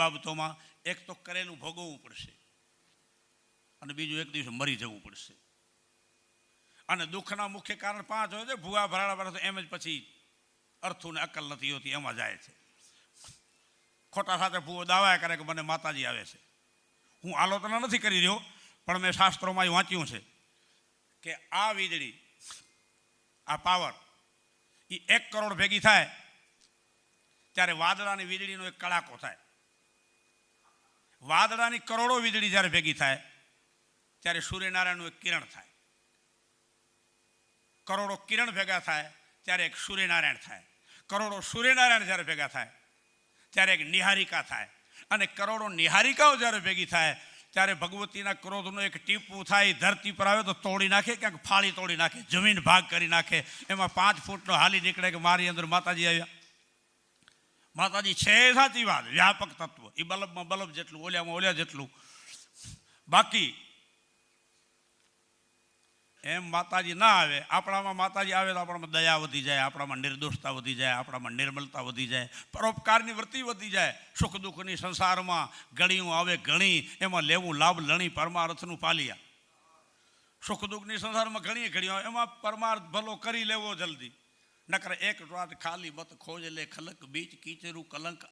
બાબતોમાં એક તો કરેલું ભોગવવું પડશે અને બીજું એક દિવસ મરી જવું પડશે. અને દુઃખના મુખ્ય કારણ પાંચ હોય છે, ભૂવા ભરાડા ભરા એમ જ પછી અર્થુને અકલ નથી હોતી, એમાં જાય છે. ખોટા સાથે ભૂવો દાવા કરે કે મને માતાજી આવે છે. હું આલોચના નથી કરી રહ્યો, પણ મેં શાસ્ત્રોમાં વાંચ્યું છે કે આ વીજળી, આ પાવર એ એક કરોડ ભેગી થાય, ત્યારે વાદળાની વીજળીનો એક કડાકો થાય. વાદળાની કરોડો વીજળી જ્યારે ભેગી થાય, ત્યારે સૂર્યનારાયણનું એક કિરણ થાય. કરોડો કિરણ ભેગા થાય, ત્યારે એક સૂર્યનારાયણ થાય. કરોડો સૂર્યનારાયણ જ્યારે ભેગા થાય, ત્યારે એક નિહારિકા થાય. અને કરોડો નિહારિકાઓ જ્યારે ભેગી થાય, ત્યારે ભગવતીના ક્રોધનું એક ટીપું થાય, ધરતી પર આવે તો તોડી નાખે, ક્યાંક ફાળી તોડી નાખે, જમીન ભાગ કરી નાખે, એમાં પાંચ ફૂટનો હાલી નીકળે કે મારી અંદર માતાજી આવ્યા. માતાજી છે સાચી વાત, વ્યાપક તત્વ. એ બલબમાં બલબ જેટલું ઓલિયામાં ઓલિયા જેટલું. બાકી, એમ માતાજી ના આવે, આપણામાં માતાજી આવે તો આપણામાં દયા વધી જાય, આપણામાં નિર્દોષતા વધી જાય, આપણામાં નિર્મલતા વધી જાય, પરોપકારની વૃત્તિ વધી જાય. સુખ દુઃખની સંસારમાં ગણીઓ આવે ઘણી એમાં લેવું લાભ લણી પરમાર્થનું પાલિયા. સુખ દુઃખની સંસારમાં ઘણી ઘડીઓ એમાં પરમાર્થ ભલો કરી લેવો જલ્દી. નકર એક રાત ખાલી મત ખોજ લે ખલક બીચ કીચરું કલંક